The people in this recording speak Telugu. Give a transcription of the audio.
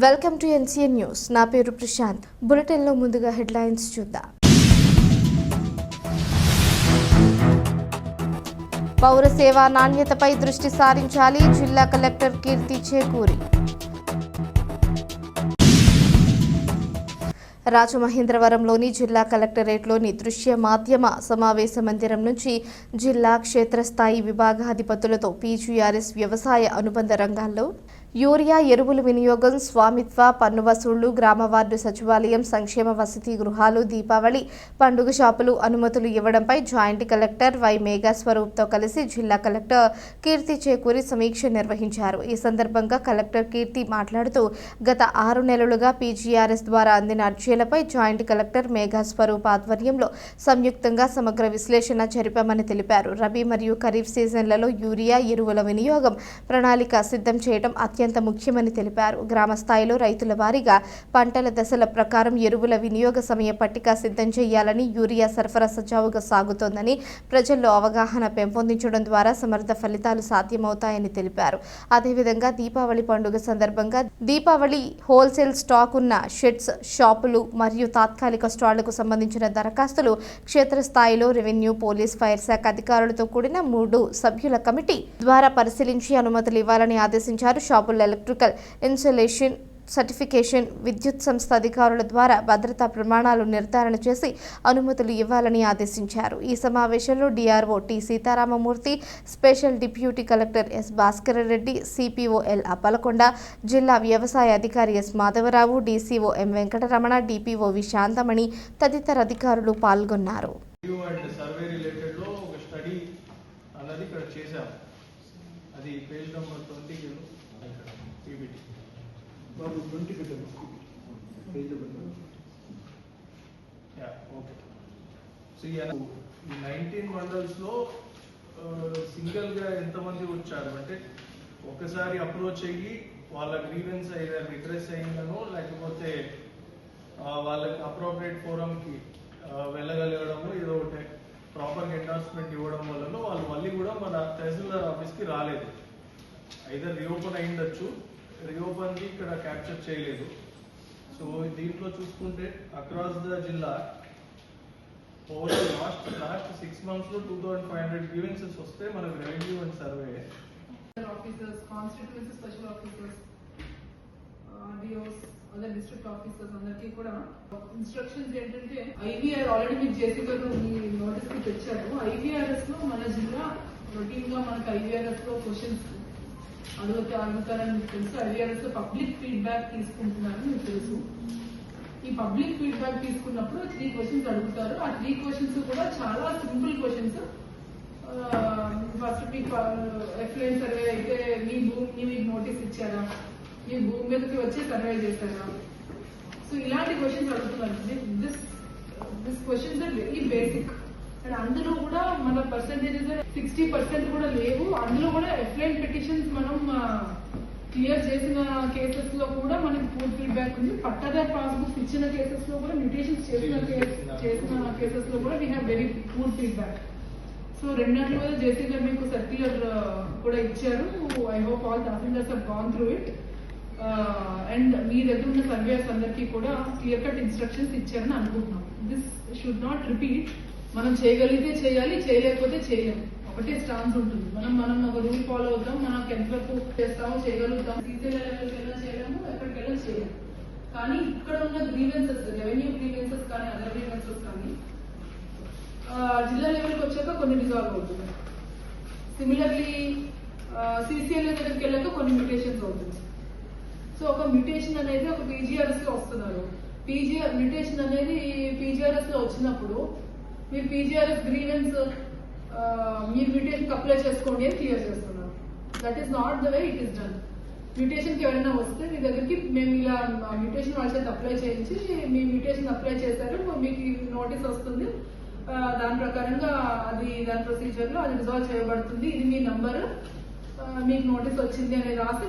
Welcome to NCN news. నా పేరు ప్రశాంత్. బులెటిన్లో ముందుగా హెడ్లైన్స్ చూద్దాం. పౌర సేవా నాణ్యతపై దృష్టి సారించాలి జిల్లా కలెక్టర్ కీర్తి చేకూరి. రాజమహేంద్రవరంలోని జిల్లా కలెక్టరేట్లోని దృశ్య మాధ్యమ సమావేశ మందిరం నుంచి జిల్లా క్షేత్రస్థాయి విభాగాధిపతులతో పీజీఆర్ఎస్ వ్యవసాయ అనుబంధ రంగాల్లో యూరియా ఎరువుల వినియోగం స్వామిత్వ పన్ను వసూళ్ళు గ్రామ వార్డు సచివాలయం సంక్షేమ వసతి గృహాలు దీపావళి పండుగ షాపులు అనుమతులు ఇవ్వడంపై జాయింట్ కలెక్టర్ వై మేఘాస్వరూప్తో కలిసి జిల్లా కలెక్టర్ కీర్తి చేకూరి సమీక్ష నిర్వహించారు. ఈ సందర్భంగా కలెక్టర్ కీర్తి మాట్లాడుతూ గత ఆరు నెలలుగా పీజీఆర్ఎస్ ద్వారా అందిన అర్జీలపై జాయింట్ కలెక్టర్ మేఘాస్వరూప్ ఆధ్వర్యంలో సంయుక్తంగా సమగ్ర విశ్లేషణ జరిపామని తెలిపారు. రబీ మరియు ఖరీఫ్ సీజన్లలో యూరియా ఎరువుల వినియోగం ప్రణాళిక సిద్ధం చేయడం అత్యంత అత్యంత ముఖ్యమని తెలిపారు. గ్రామ స్థాయిలో రైతుల వారీగా పంటల దశల ప్రకారం ఎరువుల వినియోగ సమయ పట్టిక సిద్ధం చేయాలని యూరియా సరఫరా సజావుగా సాగుతోందని ప్రజల్లో అవగాహన పెంపొందించడం ద్వారా సమర్థ ఫలితాలు సాధ్యమవుతాయని తెలిపారు. అదేవిధంగా దీపావళి పండుగ సందర్భంగా దీపావళి హోల్సేల్ స్టాక్ ఉన్న షెడ్స్ షాపులు మరియు తాత్కాలిక స్టాళ్ళకు సంబంధించిన దరఖాస్తులు క్షేత్రస్థాయిలో రెవెన్యూ పోలీస్ ఫైర్ శాఖ అధికారులతో కూడిన మూడు సభ్యుల కమిటీ ద్వారా పరిశీలించి అనుమతులు ఇవ్వాలని ఆదేశించారు. షాపుల ఎలక్ట్రికల్ ఇన్సులేషన్ సర్టిఫికేషన్ విద్యుత్ సంస్థ అధికారుల ద్వారా భద్రతా ప్రమాణాలు నిర్ధారణ చేసి అనుమతులు ఇవ్వాలని ఆదేశించారు. ఈ సమావేశంలో DRO T Seetharamamurthy special deputy collector S Bhaskar Reddy CPO L Appalakonda జిల్లా వ్యవసాయ అధికారి S Madhavarao DCO M Venkataramana DPO V Shanthamani తదితర అధికారులు పాల్గొన్నారు. అది పేజ్ నెంబర్ ట్వంటీ బాబు ట్వంటీ పెట్టారు యా ఓకే సో ఈ నైన్టీన్ మండల్స్లో సింగిల్గా ఎంతమంది వచ్చారు? అంటే ఒకసారి అప్రోచ్ అయ్యి వాళ్ళ గ్రీవెన్స్ అయినా రిడ్రెస్ అయిందనో లేకపోతే వాళ్ళకి అప్రోప్రియేట్ ఫోరం కి వెళ్ళగలగడము ఏదో ఒకటి ప్రాపర్ ఎండార్స్మెంట్ ఇవ్వడం వలన వాళ్ళు మళ్ళీ కూడా మన తహసీల్దార్ ఆఫీస్కి రాలేదు. అయితే రీఓపెన్ అయ్యిండొచ్చు రీఓపెన్కి ఇక్కడ క్యాప్చర్ చేయలేదు. సో దీంట్లో చూసుకుంటే అక్రాస్ ద జిల్లా ఓవర్ లాస్ట్ లాస్ట్ సిక్స్ మంత్స్లో two thousand five hundred grievances వస్తే మనకు revenue and survey officers, constituency special officers, DOs other district officers అందరికీ కూడా ఇన్స్ట్రక్షన్స్ ఏంటంటే ఐవీఆర్ ఆల్రెడీ మీకు జేసీ గారు మీ నోటీస్కి తెచ్చారు. ఐవీఆర్ఎస్లో మన జిల్లా రొటీన్గా మనకి ఐవీఆర్ఎస్లో క్వశ్చన్స్ అడుగుతా అడుగుతారని మీకు తెలుసు. ఐవీఆర్ఎస్ పబ్లిక్ ఫీడ్బ్యాక్ తీసుకుంటున్నారని మీకు తెలుసు. ఈ పబ్లిక్ ఫీడ్బ్యాక్ తీసుకున్నప్పుడు త్రీ క్వశ్చన్స్ అడుగుతారు. ఆ త్రీ క్వశ్చన్స్ కూడా చాలా సింపుల్ క్వశ్చన్స్ ఫస్ట్ మీకు ఎఫ్లైన్ సర్వే అయితే మీ భూమిని మీకు నోటీస్ ఇచ్చారా? మీ భూమి మీదకి వచ్చి సర్వే చేశారా? సో ఇలాంటి క్వశ్చన్స్ అడుగుతున్నారు. This this questions are very basic and అందులో కూడా మన పర్సంటేజెస్ సిక్స్టీ పర్సెంట్ కూడా లేవు. అందులో కూడా ఎఫ్లైన్ పిటిషన్స్ మనం క్లియర్ చేసిన కేసెస్లో కూడా మనకి పూర్ ఫీడ్బ్యాక్ ఉంది. పట్టాదార్ పాస్బుక్స్ ఇచ్చిన కేసెస్లో కూడా మ్యూటేషన్స్ చేసిన చేసిన కేసెస్లో కూడా we have very poor feedback so రెండంటి మీద జేసీ గారు మీకు సర్క్యులర్ కూడా ఇచ్చారు. I hope all tahsildars have gone through it and మీ దగ్గర ఉన్న సర్వేయర్స్ అందరికీ కూడా క్లియర్ కట్ ఇన్స్ట్రక్షన్స్ ఇచ్చారని అనుకుంటున్నాం. దిస్ షుడ్ నాట్ రిపీట్ మనం చేయగలిగితే చేయాలి చేయలేకపోతే చేయలేము ఒకటే స్టాన్స్ ఉంటుంది. మనం మనం ఒక రూల్ ఫాలో అవుతాం మనం ఎంతవరకు చేస్తామో చేయగలుగుతాం. సీజన్ లెవెల్కి ఎలా చేయలేము ఎక్కడికెళ్ళా చేయలేము కానీ ఇక్కడ ఉన్న గ్రీవెన్సెస్ రెవెన్యూ గ్రీవెన్సెస్ కానీ అదర్ గ్రీవెన్సెస్ కానీ జిల్లా లెవెల్కి వచ్చాక కొన్ని రిజాల్వ్ అవుతుంది సిమిలర్లీ సిసిఎల్ దగ్గరికి వెళ్ళాక కొన్ని మ్యూటేషన్స్ అవుతుంది సో ఒక మ్యూటేషన్ అనేది ఒక పీజీఆర్ఎస్లో వస్తున్నారు. పీజీఆర్ మ్యూటేషన్ అనేది పీజీఆర్ఎస్లో వచ్చినప్పుడు మీరు పీజీఆర్ఎఫ్ గ్రీవెన్స్ uh, మీరు మ్యూటేషన్ అప్లై చేసుకోండి అని క్లియర్ చేస్తున్నారు. That is not the way it is done మ్యూటేషన్కి ఎవరైనా వస్తే మీ దగ్గరికి మేము ఇలా మ్యూటేషన్ వాళ్ళ చేత అప్లై చేయించి మీ మ్యూటేషన్ అప్లై చేశారు మీకు నోటీస్ వస్తుంది. దాని ప్రకారంగా అది దాని ప్రొసీజర్లో అది రిజాల్వ్ చేయబడుతుంది. ఇది మీ నంబర్ మీకు నోటీస్ వచ్చింది అనేది రాసి